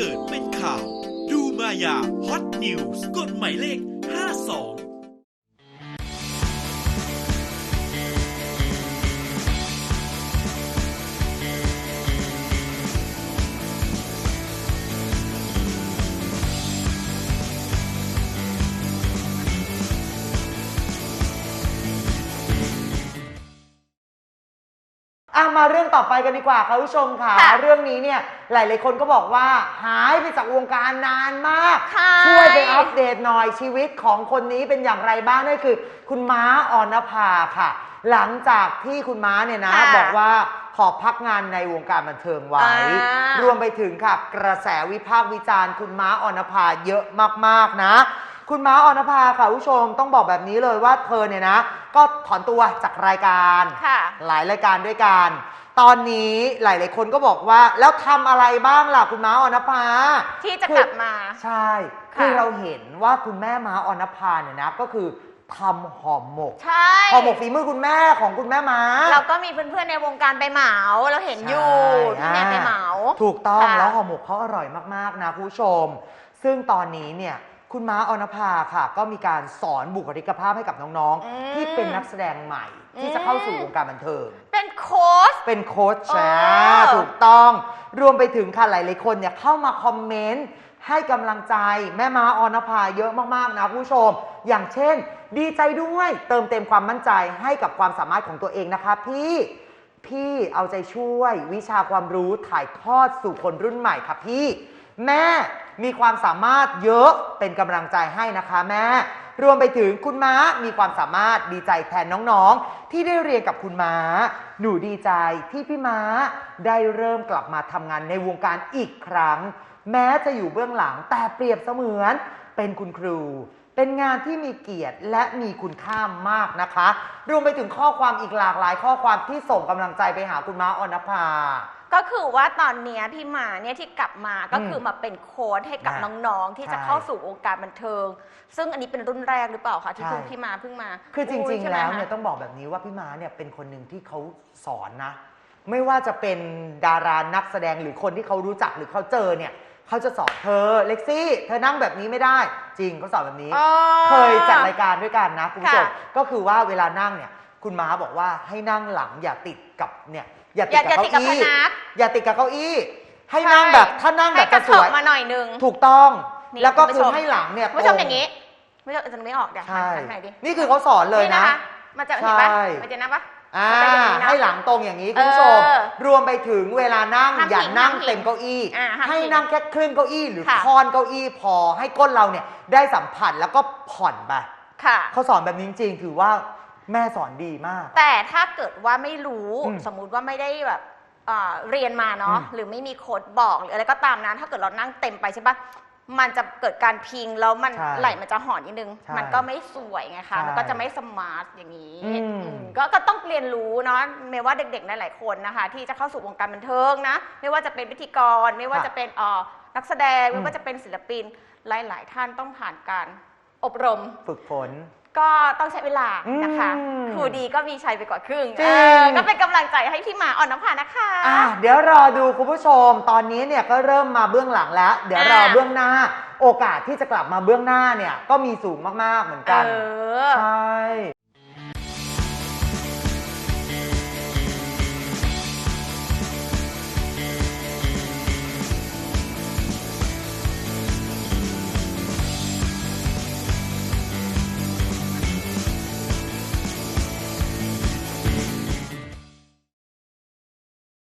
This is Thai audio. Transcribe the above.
เกิดเป็นข่าว ดูมายาฮอตนิวส์กดหมายเลข อะมาเรื่องต่อไปกันดีกว่าค่ะผู้ชมค่ะ ค่ะเรื่องนี้เนี่ยหลายๆคนก็บอกว่าหายไปจากวงการนานมาก ค่ะ ช่วยไปอัปเดตหน่อยชีวิตของคนนี้เป็นอย่างไรบ้างนั่นคือ คุณม้าออนภาค่ะ หลังจากที่คุณม้าเนี่ยนะ ค่ะบอกว่าขอพักงานในวงการบันเทิงไว้ อ่ารวมไปถึงค่ะ กระแสวิพากษ์วิจารณ์ คุณม้าออนภาเยอะมากๆนะ คุณม้าออนภาค่ะผู้ชมต้องบอกแบบนี้เลยว่าเธอเนี่ยนะ ก็ถอนตัวจากรายการ ค่ะ หลายรายการด้วยกัน ตอนนี้หลาย ๆ คนก็บอกว่า แล้วทำอะไรบ้างล่ะคุณม้าออนภาที่จะคือกลับมา ใช่ค่ะคือเราเห็นว่าคุณแม่ม้าออนภาเนี่ยนะก็คือทำห่อหมกใช่ ห่อหมกฝีมือคุณแม่ของคุณแม่ม้า เราก็มีเพื่อนๆในวงการไปเหมาเราเห็นอยู่ใช่ที่เนี่ยไปเหมา ถูกต้องค่ะแล้วห่อหมกเขาอร่อยมากๆนะคุณผู้ชม ซึ่งตอนนี้เนี่ย คุณม้าออนภาค่ะ ก็มีการสอนบุคลิกภาพให้กับน้องอืม ๆ ที่เป็นนักแสดงใหม่ ที่อืมจะเข้าสู่วงการบันเทิง เป็นโค้ช เป็นโค้ชเออนะถูกต้อง รวมไปถึงค่ะหลายๆคนเนี่ยเข้ามาคอมเมนต์ให้กำลังใจแม่ม้าออนภาเยอะมากๆนะคุณผู้ชม อย่างเช่น ดีใจด้วย เติมเต็มความมั่นใจให้กับความสามารถของตัวเองนะคะพี่ พี่เอาใจช่วยวิชาความรู้ถ่ายทอดสู่คนรุ่นใหม่ค่ะพี่ แม่มีความสามารถเยอะเป็นกำลังใจให้นะคะแม่ รวมไปถึงคุณม้ามีความสามารถดีใจแทนน้องๆ ที่ได้เรียนกับคุณม้า หนูดีใจที่พี่ม้าได้เริ่มกลับมาทำงานในวงการอีกครั้ง แม้จะอยู่เบื้องหลังแต่เปรียบเสมือน เป็นคุณครู เป็นงานที่มีเกียรติและมีคุณค่ามากนะคะ รวมไปถึงข้อความอีกหลากหลายข้อความที่ส่งกำลังใจไปหาคุณม้าออนภา ก็คือว่าตอนเนี้ยพี่หมาเนี่ยที่กลับมาก็อืมคือมาเป็นโค้ชให้กับอ่าน้องๆ ที่จะใช่เข้าสู่วงการบันเทิง ซึ่งอันนี้เป็นรุ่นแรกหรือเปล่าคะที่ใช่ เพิ่งพี่หมาเพิ่งมาคือจริงยๆใช่ไหมแล้วคะเนี่ยต้องบอกแบบนี้ว่าพี่ม้าเนี่ยเป็นคนหนึ่งที่เขาสอนนะ ไม่ว่าจะเป็นดารานักแสดงหรือคนที่เขารู้จักหรือเขาเจอเนี่ยเขาจะสอนเธอเล็กซี่เธอนั่งแบบนี้ไม่ได้ จริงเขาสอนแบบนี้อ๋อเคยจัดรายการด้วยกันนะคุณผู้ชมค่ะ ก็คือว่าเวลานั่งเนี่ย คุณม้าบอกว่าให้นั่งหลังอย่าติดกับเนี่ยอย่าอติดย่ากับอย่าติดกับเก้าพอี้นัก อย่าติดกับเก้าอี้ ให้นั่งแบบถ้านั่งแบให้บกจะระสเถิบวยมาหน่อยนึงถูกต้อง นี่แล้วก็คุณผู้คือชมให้หลังเนี่ยคุณผู้ชมตรอย่างนี้ไม่ชมจะไม่ออกเดี๋ยวใช่ หันไหนดินี่คือเขาสอนเลยนะ คมันจะเห็นปะใช่ มันจะนับปะ อ่ามันจะอย่างนี้นะให้หลังตรงอย่างนี้คุณผู้ชม เออรวมไปถึงเวลานั่งห้ามอย่าพิงนั่งห้ามพิงเต็มเก้าอี้ อ่าห้ามให้พิงนั่งแค่ครึ่งเก้าอี้หรือค่ะค่อนเก้าอี้พอให้ก้นเราเนี่ยได้สัมผัสแล้วก็ผ่อนไปค่ะ เขาสอนแบบนี้จริงๆถือว่า แม่สอนดีมาก แต่ถ้าเกิดว่าไม่รู้อืมสมมุติว่าไม่ได้แบบเอ่อเรียนมาเนาะอืมหรือไม่มีโค้ดบอกหรืออะไรก็ตามนะถ้าเกิดเรานั่งเต็มไปใช่ปะมันจะเกิดการพิงแล้วมันใช่ไหลมันจะห่อนนิดนึง ใช่มันก็ไม่สวยไงคะใช่มันก็จะไม่สมาร์ทอย่างนี้อืมอืมก็ก็ต้องเรียนรู้เนาะไม่ว่าเด็กๆหลายๆคนนะคะ ที่จะเข้าสู่วงการบันเทิงนะ ไม่ว่าจะเป็นพิธีกร ไม่ว่าจะเป็นเอ่อนักแสดงอืมไม่ว่าจะเป็นศิลปินหลาย ๆ ท่านต้องผ่านการอบรม ฝึกฝน ก็ต้องใช้เวลานะคะ อืมครูดีก็มีชัยไปกว่าครึ่งจริง เออก็เป็นกำลังใจให้พี่หมาอ่อนน้ำผานะคะ อะเดี๋ยวรอดูคุณผู้ชม ตอนนี้เนี่ยก็เริ่มมาเบื้องหลังแล้ว เดี๋ยวรออะ เบื้องหน้า โอกาสที่จะกลับมาเบื้องหน้าเนี่ยก็มีสูงมากๆเหมือนกันเออใช่